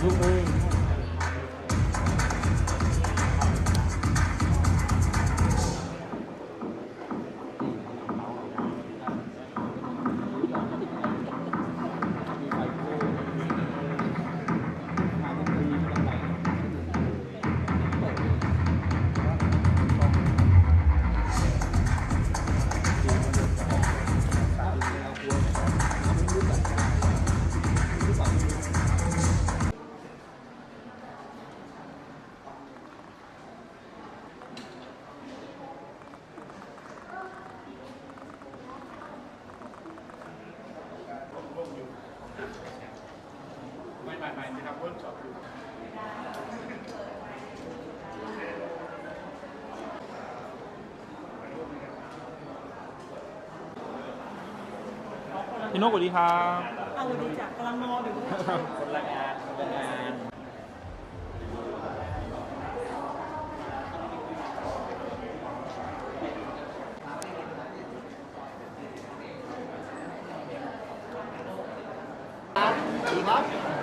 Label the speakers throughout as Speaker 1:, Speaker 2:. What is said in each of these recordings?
Speaker 1: Zoom in. พี่นกสวัสดีครับ
Speaker 2: เอาดีจ้ะกำลังนอนอยู่
Speaker 1: คนละงานคนละงาน
Speaker 3: ก็จะ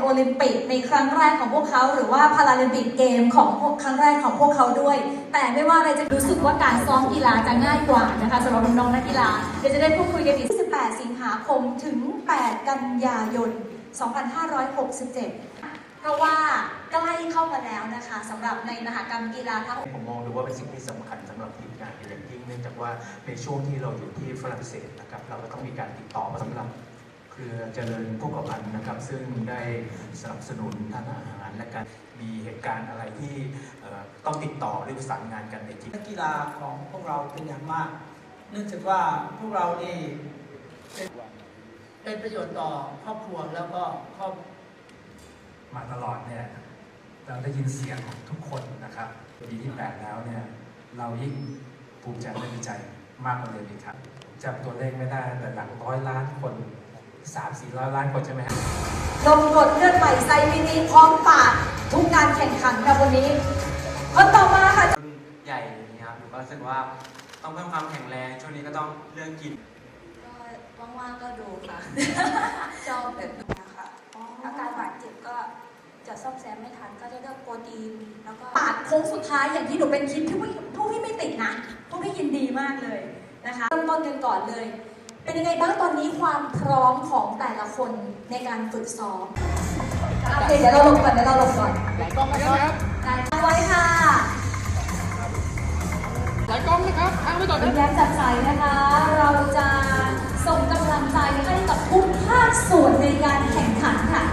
Speaker 3: โอลิมปิกในครั้งแรกของพวกเขา หรือว่าพาราลิมปิกเกมของพวกครั้งแรกของพวกเขาด้วย แต่ไม่ว่าอะไรจะรู้สึกว่าการซ้อมกีฬาจะง่ายกว่านะคะสำหรับน้องๆนักกีฬาเดี๋ยวจะได้พูดคุยกันอีก18 สิงหาคมถึง 8 กันยายน 2567 เพราะว่าใกล้เข้ามาแล้วนะคะสำหรับในมหกรรมกีฬาทั้ง
Speaker 4: ผมมองดูว่าเป็นสิ่งที่สำคัญสำหรับทีมงานเป็นอย่างยิ่งเนื่องจากว่าในช่วงที่เราอยู่ที่ฝรั่งเศสนะครับเราก็ต้องมีการติดต่อมาสำหรับ รือเจริญโภคภัณฑ์นะครับ ซึ่งได้สนับสนุนทางอาหารและการมีเหตุการณ์อะไรที่เอ่อต้องติดต่อหรือประสานงานกันในทีม
Speaker 2: นักกีฬาของพวกเราเป็นอย่างมาก เนื่องจากว่าพวกเรานี่เป็นเป็นประโยชน์ต่อครอบครัวแล้วก็ครอบ
Speaker 5: มาตลอดเนี่ยเราได้ยินเสียงของทุกคนนะครับปีที่8แล้วเนี่ยเรายิ่งภูมิใจและดีใจมากกว่าเดิมอีกครับจำตัวเลขไม่ได้แต่หลังร้อยล้านคน สามสี่ร้อยล้านคนใช่ไหมครับ
Speaker 3: นมกรดเลือดใหม่ไซมินิพร้อมปาดทุกการแข่งขันค่ะวันนี้คนต่อมาค่ะ
Speaker 6: ใหญ่อย่างนี้ครับหนูก็รู้สึกว่าต้องเพิ่มความแข็งแรงช่วงนี้ก็ต้องเลือกกิน
Speaker 7: ก็ว่างๆก็ดูค่ะ ชอบแบบนี้ค่ะอาการบาดเจ็บก็จะซ่อมแซมไม่ทันก็จะเลือกโปรตีนแล้วก็
Speaker 3: ปาดโค้งสุดท้ายอย่างที่หนูเป็นคลิปที่ผู้ผู้พี่ไม่ติดนะผู้พี่ยินดีมากเลยนะคะเริ่มต้นกันก่อนเลย เป็นยังไงบ้างตอนนี้ความพร้อมของแต่ละคนในการฝึกซ้อมโอเคเดี๋ยวเราลงก่อนเดี๋ยวเราลงก่อนไหลกล้องนะครับไว้ค่ะไหลกล้องนะครับค้างไว้ก่อนแย้มจัดใจนะคะ เราจะส่งกำลังใจให้กับทุกภาคส่วนในการแข่งขันค่ะ